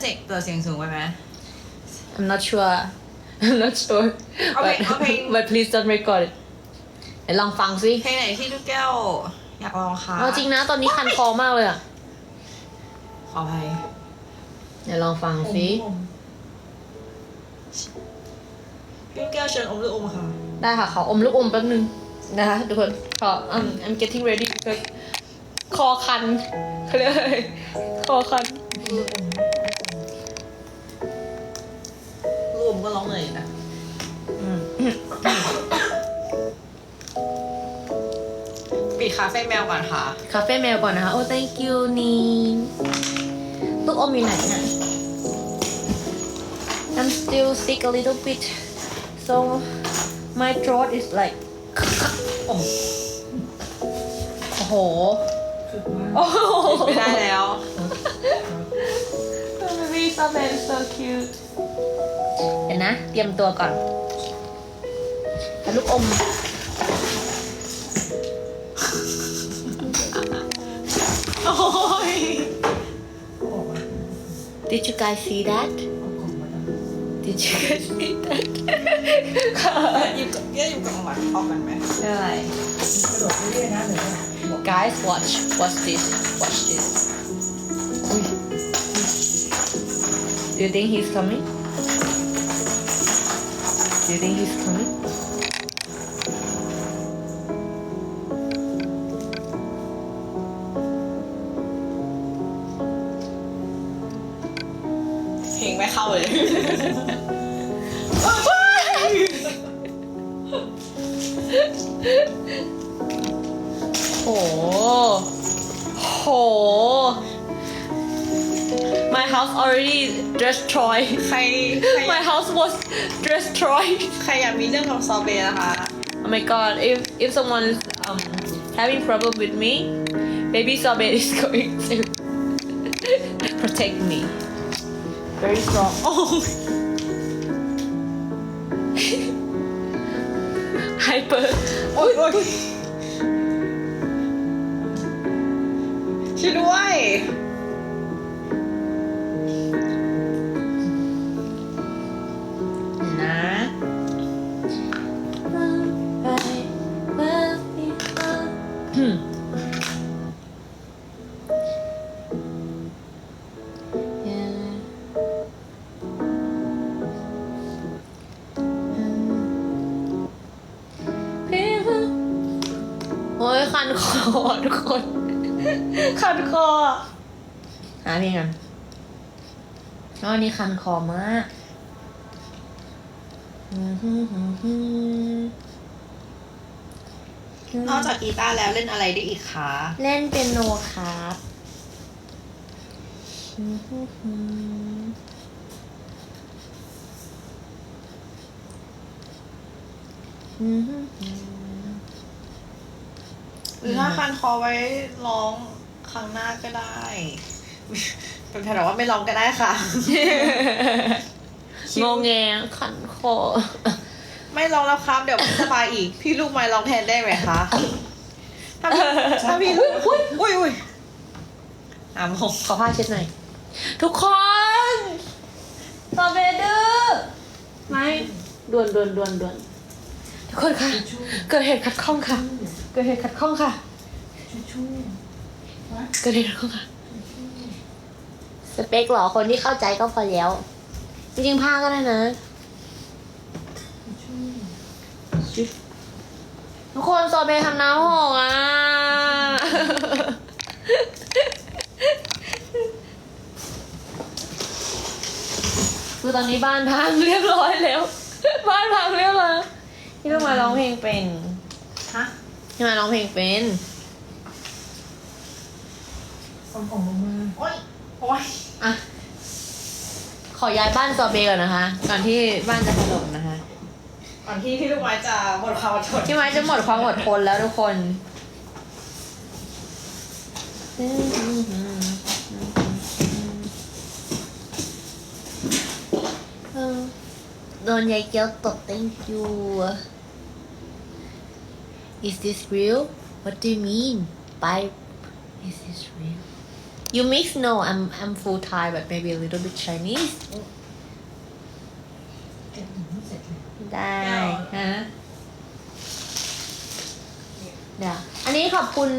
เสียงตัวเสียงสูงไปไหม I'm not sure I'm not sure เอาเพลง but เอาเพลง but please don't record it เดี๋ยวลองฟังสิเพลงไหนที่ลูกแก้วอยากลองคะเอาจริงนะตอนนี้คันคอมากเลยอะขออภัยเดี๋ยวลองฟังสิพี่ลูกแก้วเชิญอมหรืออมค่ะ ได้ค่ะขออมลูกอมแป๊บนึงนะคะทุกคนขอ I'm I'm getting ready because คอคันเขาเรียกอะไรคอคัน ลูกอมก็ร้องเลยนะปิดคาเฟ่แมวก่อนค่ะ คาเฟ่แมวก่อนนะคะ โอ้ thank you นีลูกอมอยู่ไหนน่ะ I'm still sick a little bit so my throat is like โอ้โอ้โหโอ้โหไม่ได้แล้ว Baby so man so cute เดี๋ยวนะ เตรียมตัวก่อนแต่ลูกอม โอ้ย Did you guys see that Did you guys see that อยู่กับเยอะอยู่กับหมัดเข้ากันไหม ไม่เป็นไร Guys watch watch this watch this Do you think he's coming Do you think he's coming เพลงไม่เข้าเลย house already destroyed ใครใคร My house was destroyed ใครอยากมีเรื่องกับซอเบย์นะคะ Oh my god, if if someone is um having problem with me, maybe Sobe is going to protect me. Very strong. โอ้ย Hyper. โอ้ยโอ้ยช่วยด้วย ย นคอทุกคนคันคอหาเพลงกันอ๋อนี่คันคอมากนอกจากกีตาร์แล้วเล่นอะไรได้อีกคะ เล่นเปียโนครับ หรือถ้าคันคอไว้ร้องครั้งหน้าก็ได้เป็นแต่ว่าไม่ร้องก็ได้ค่ะ งงแงขันคอ ไม่ร้องแล้วครับ เดี๋ยวไม่สบายอีก พี่ลูกไม้ร้องแทนได้ไหมคะถ้าพี่ถ้าพี่ลูกอุ้ยอุ้ยอุ้ยอะมงขอผ้าเช็ดหน่อย ทุกคนตอเบเดอร์ไม่ด่วนด่วนด่วนด่วนทุกคนค่ะ เกิดเหตุขัดข้องค่ะ เกิดเหตุขัดข้องค่ะเกิดเหตุขัดข้องค่ะ สเปคเหรอ คนที่เข้าใจก็พอแล้ว จริงๆผ้าก็ได้นะทุกคนโซเบทำน้ำหกอะ คือตอนนี้บ้านพังเรียบร้อยแล้ว บ้านพังเรียบร้อยพี่ต้องมาร้องเพลงเป็น ฮะ พี่มาร้องเพลงเป็นส่งของลงมาโอ้ยโอ้ยอะขอย้ายบ้านซอเบก่อนนะคะ ก่อนที่บ้านจะถล่มนะคะ ก่อนที่พี่ลูกไม้จะหมดความอดทนพี่ไม้จะหมดความอดทนแล้วทุกคนโดนยายเกียวตบ thank you is this real what do you mean by is this real you mix no I'm I'm full Thai but maybe a little bit Chinese ได้ฮะเดี๋ยวอันนี้ขอบคุณ